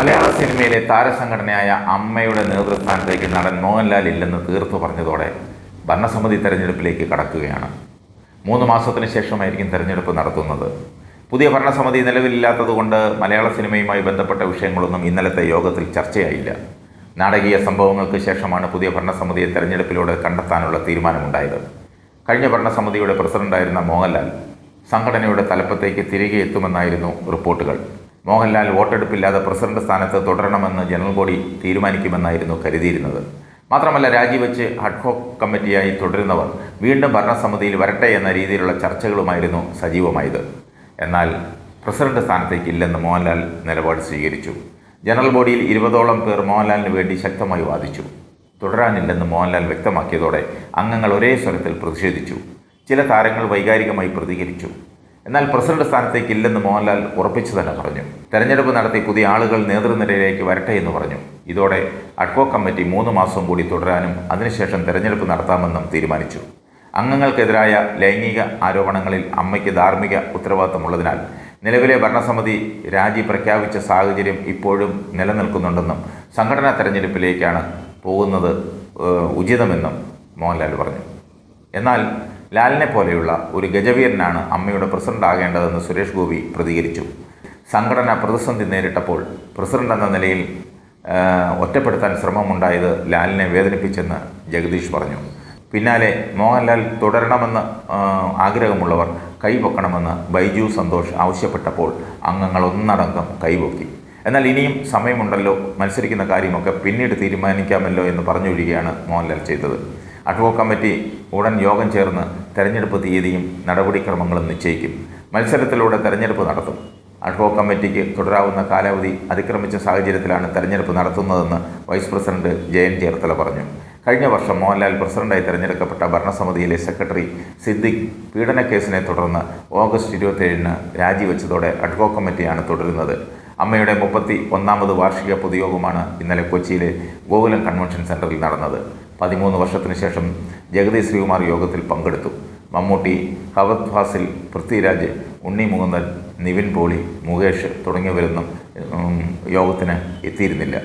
മലയാള സിനിമയിലെ താരസംഘടനയായ അമ്മയുടെ നേതൃസ്ഥാനത്തേക്ക് നടൻ മോഹൻലാൽ ഇല്ലെന്ന് തീർത്തു പറഞ്ഞതോടെ ഭരണസമിതി തെരഞ്ഞെടുപ്പിലേക്ക് കടക്കുകയാണ്. മൂന്ന് മാസത്തിന് ശേഷമായിരിക്കും തെരഞ്ഞെടുപ്പ് നടത്തുന്നത്. പുതിയ ഭരണസമിതി നിലവിലില്ലാത്തതുകൊണ്ട് മലയാള സിനിമയുമായി ബന്ധപ്പെട്ട വിഷയങ്ങളൊന്നും ഇന്നലത്തെ യോഗത്തിൽ ചർച്ചയായില്ല. നാടകീയ സംഭവങ്ങൾക്ക് ശേഷമാണ് പുതിയ ഭരണസമിതിയെ തെരഞ്ഞെടുപ്പിലൂടെ കണ്ടെത്താനുള്ള തീരുമാനമുണ്ടായത്. കഴിഞ്ഞ ഭരണസമിതിയുടെ പ്രസിഡന്റായിരുന്ന മോഹൻലാൽ സംഘടനയുടെ തലപ്പത്തേക്ക് തിരികെ എത്തുമെന്നായിരുന്നു റിപ്പോർട്ടുകൾ. മോഹൻലാൽ വോട്ടെടുപ്പില്ലാതെ പ്രസിഡന്റ് സ്ഥാനത്ത് തുടരണമെന്ന് ജനറൽ ബോഡി തീരുമാനിക്കുമെന്നായിരുന്നു കരുതിയിരുന്നത്. മാത്രമല്ല രാജിവെച്ച് ഹഡ്ഹോക്ക് കമ്മിറ്റിയായി തുടരുന്നവർ വീണ്ടും ഭരണസമിതിയിൽ വരട്ടെ എന്ന രീതിയിലുള്ള ചർച്ചകളുമായിരുന്നു സജീവമായത്. എന്നാൽ പ്രസിഡന്റ് സ്ഥാനത്തേക്ക് ഇല്ലെന്ന് മോഹൻലാൽ നിലപാട് സ്വീകരിച്ചു. ജനറൽ ബോഡിയിൽ ഇരുപതോളം പേർ മോഹൻലാലിന് വേണ്ടി ശക്തമായി വാദിച്ചു. തുടരാനില്ലെന്ന് മോഹൻലാൽ വ്യക്തമാക്കിയതോടെ അംഗങ്ങൾ ഒരേ സ്വരത്തിൽ പ്രതിഷേധിച്ചു. ചില താരങ്ങൾ വൈകാരികമായി പ്രതികരിച്ചു. എന്നാൽ പ്രസിഡന്റ് സ്ഥാനത്തേക്ക് ഇല്ലെന്ന് മോഹൻലാൽ ഉറപ്പിച്ചു തന്നെ പറഞ്ഞു. തെരഞ്ഞെടുപ്പ് നടത്തി പുതിയ ആളുകൾ നേതൃനിരയിലേക്ക് വരട്ടെ എന്ന് പറഞ്ഞു. ഇതോടെ അഡ്കോ കമ്മിറ്റി മൂന്ന് മാസം കൂടി തുടരാനും അതിനുശേഷം തെരഞ്ഞെടുപ്പ് നടത്താമെന്നും തീരുമാനിച്ചു. അംഗങ്ങൾക്കെതിരായ ലൈംഗിക ആരോപണങ്ങളിൽ അമ്മയ്ക്ക് ധാർമ്മിക ഉത്തരവാദിത്തമുള്ളതിനാൽ നിലവിലെ ഭരണസമിതി രാജി പ്രഖ്യാപിച്ച സാഹചര്യം ഇപ്പോഴും നിലനിൽക്കുന്നുണ്ടെന്നും സംഘടനാ തെരഞ്ഞെടുപ്പിലേക്കാണ് പോകുന്നത് ഉചിതമെന്നും മോഹൻലാൽ പറഞ്ഞു. എന്നാൽ ലാലിനെ പോലെയുള്ള ഒരു ഗജവീരനാണ് അമ്മയുടെ പ്രസിഡന്റ് ആകേണ്ടതെന്ന് സുരേഷ് ഗോപി പ്രതികരിച്ചു. സംഘടന പ്രതിസന്ധി നേരിട്ടപ്പോൾ പ്രസിഡന്റ് എന്ന നിലയിൽ ഒറ്റപ്പെടുത്താൻ ശ്രമമുണ്ടായത് ലാലിനെ വേദനിപ്പിച്ചെന്ന് ജഗദീഷ് പറഞ്ഞു. പിന്നാലെ മോഹൻലാൽ തുടരണമെന്ന് ആഗ്രഹമുള്ളവർ കൈപൊക്കണമെന്ന് ബൈജു സന്തോഷ് ആവശ്യപ്പെട്ടപ്പോൾ അംഗങ്ങൾ ഒന്നടങ്കം കൈപൊക്കി എന്നാൽ ഇനിയും സമയമുണ്ടല്ലോ മത്സരിക്കുന്ന കാര്യമൊക്കെ പിന്നീട് തീരുമാനിക്കാമല്ലോ എന്ന് പറഞ്ഞൊഴിയുകയാണ് മോഹൻലാൽ ചെയ്തത്. അഡ്വോ കമ്മിറ്റി ഉടൻ യോഗം ചേർന്ന് തെരഞ്ഞെടുപ്പ് തീയതിയും നടപടിക്രമങ്ങളും നിശ്ചയിക്കും. മത്സരത്തിലൂടെ തെരഞ്ഞെടുപ്പ് നടത്തും. അഡ്വോ കമ്മിറ്റിക്ക് തുടരാവുന്ന കാലാവധി അതിക്രമിച്ച സാഹചര്യത്തിലാണ് തെരഞ്ഞെടുപ്പ് നടത്തുന്നതെന്ന് വൈസ് പ്രസിഡന്റ് ജയൻ ചേർത്തല പറഞ്ഞു. കഴിഞ്ഞ വർഷം മോഹൻലാൽ പ്രസിഡന്റായി തെരഞ്ഞെടുക്കപ്പെട്ട ഭരണസമിതിയിലെ സെക്രട്ടറി സിദ്ദിഖ് പീഡനക്കേസിനെ തുടർന്ന് ഓഗസ്റ്റ് ഇരുപത്തേഴിന് രാജിവെച്ചതോടെ അഡ്വോ കമ്മിറ്റിയാണ് തുടരുന്നത്. അമ്മയുടെ മുപ്പത്തി ഒന്നാമത് വാർഷിക പൊതുയോഗമാണ് ഇന്നലെ കൊച്ചിയിലെ ഗോകുലം കൺവെൻഷൻ സെന്ററിൽ നടന്നത്. പതിമൂന്ന് വർഷത്തിന് ശേഷം ജഗതി ശ്രീകുമാർ യോഗത്തിൽ പങ്കെടുത്തു. മമ്മൂട്ടി ഹവത് ഫാസിൽ പൃഥ്വിരാജ് ഉണ്ണി മുകുന്ദൻ നിവിൻ പോളി മുകേഷ് തുടങ്ങിയവരൊന്നും യോഗത്തിന് എത്തിയിരുന്നില്ല.